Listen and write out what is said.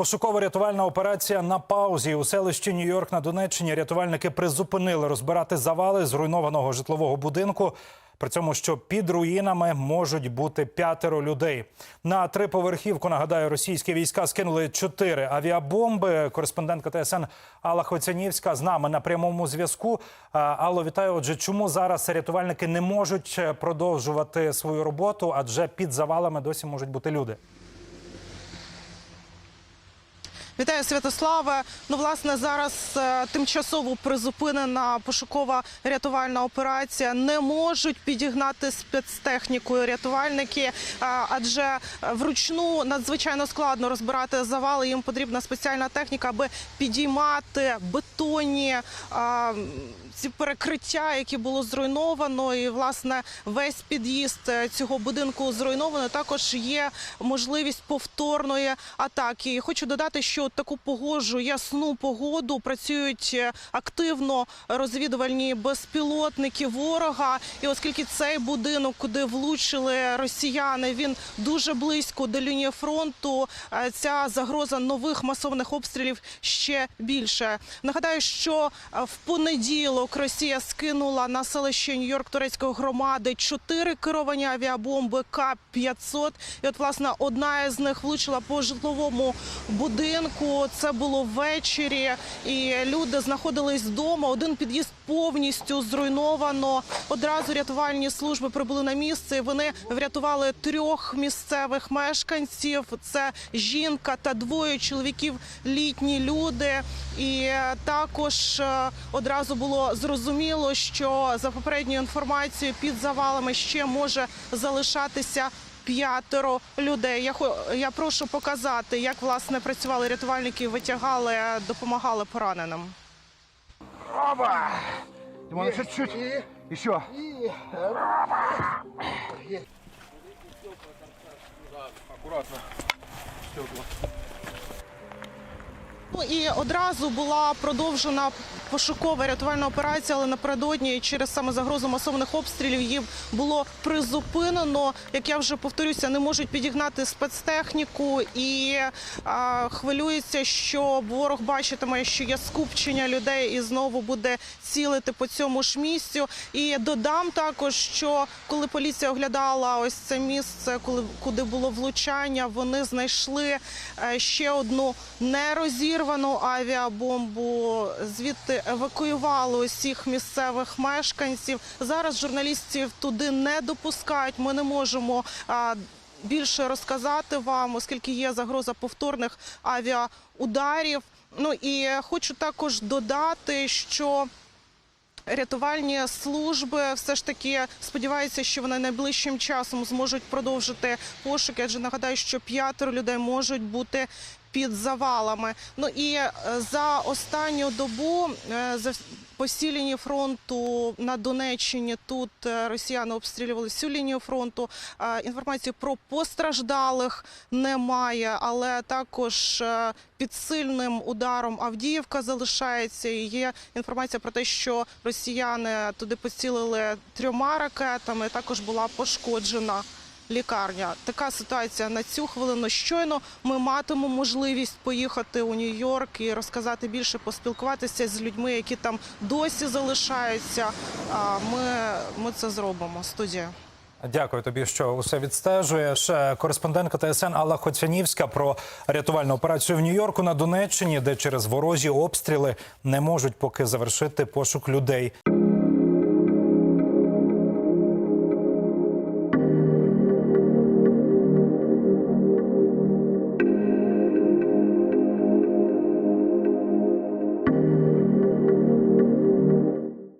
Пошуково-рятувальна операція на паузі у селищі Нью-Йорк на Донеччині. Рятувальники призупинили розбирати завали зруйнованого житлового будинку. При цьому, що під руїнами можуть бути п'ятеро людей. На триповерхівку нагадаю, російські війська скинули чотири авіабомби. Кореспондентка ТСН Алла Хоцянівська з нами на прямому зв'язку. Алло, вітаю. Отже, чому зараз рятувальники не можуть е, продовжувати свою роботу? Адже під завалами досі можуть бути люди. Вітаю, Святославе. Ну, власне, зараз е, тимчасово призупинена пошукова рятувальна операція. Не можуть підігнати спецтехнікою рятувальники, е, адже вручну надзвичайно складно розбирати завали. Їм потрібна спеціальна техніка, аби підіймати бетонні. е, ці перекриття, які було зруйновано, і власне весь під'їзд цього будинку зруйновано. Також є можливість повторної атаки. І хочу додати, що таку погожу ясну погоду працюють е, активно розвідувальні безпілотники ворога. І оскільки цей будинок, куди влучили росіяни, він дуже близько до лінії фронту. е, Ця загроза нових масованих обстрілів ще більше. Нагадаю, що е, в понеділок Росія скинула на селище Нью-Йорк турецької громади чотири керовані авіабомби К-500. І от, власне, одна із них влучила по житловому будинку. Це було ввечері, і люди знаходились вдома. Один під'їзд повністю зруйновано. Одразу рятувальні служби прибули на місце. Вони врятували трьох місцевих мешканців. Це жінка та двоє чоловіків, літні люди. І також е, одразу було зрозуміло, що за попередньою інформацією під завалами ще може залишатися. П'ятеро людей. Я я прошу показати, як власне працювали рятувальники, витягали, допомагали пораненим. Опа! Димон, ще чуть-чуть. Еще. Аккуратно. Стекла. Ну і одразу була продовжена пошукова рятувальна операція, але напередодні через саме загрозу масованих обстрілів її було призупинено. Як я вже повторюся, не можуть підігнати спецтехніку і а, хвилюється, що ворог бачитиме, що є скупчення людей і знову буде цілити по цьому ж місцю. І додам також, що коли поліція оглядала ось це місце, коли куди було влучання, вони знайшли е, ще одну нерозірвану авіабомбу. Звідти евакуювали усіх місцевих мешканців. Зараз журналістів туди не допускають. Ми не можемо. Більше розказати вам, оскільки є загроза повторних авіаударів. Ну і хочу також додати, що Рятувальні служби все ж таки сподіваються, що вони найближчим часом зможуть продовжити пошуки. Адже нагадаю, що п'ятеро людей можуть бути під завалами. Ну і е, за останню добу е, за по лінії фронту на Донеччині тут е, росіяни обстрілювали всю лінію фронту. Інформації про постраждалих немає, але також під сильним ударом Авдіївка залишається. Є інформація про те, що росіяни туди поцілили трьома ракетами. Також була пошкоджена лікарня. Така ситуація на цю хвилину. Щойно ми матимемо можливість поїхати у Нью-Йорк і розказати більше, поспілкуватися з людьми, які там досі залишаються. Ми, ми це зробимо. Студія. Дякую тобі, що усе відстежуєш. Е, Кореспондентка ТСН Алла Хоцянівська про рятувальну операцію в Нью-Йорку на Донеччині, де через ворожі обстріли не можуть поки завершити пошук людей.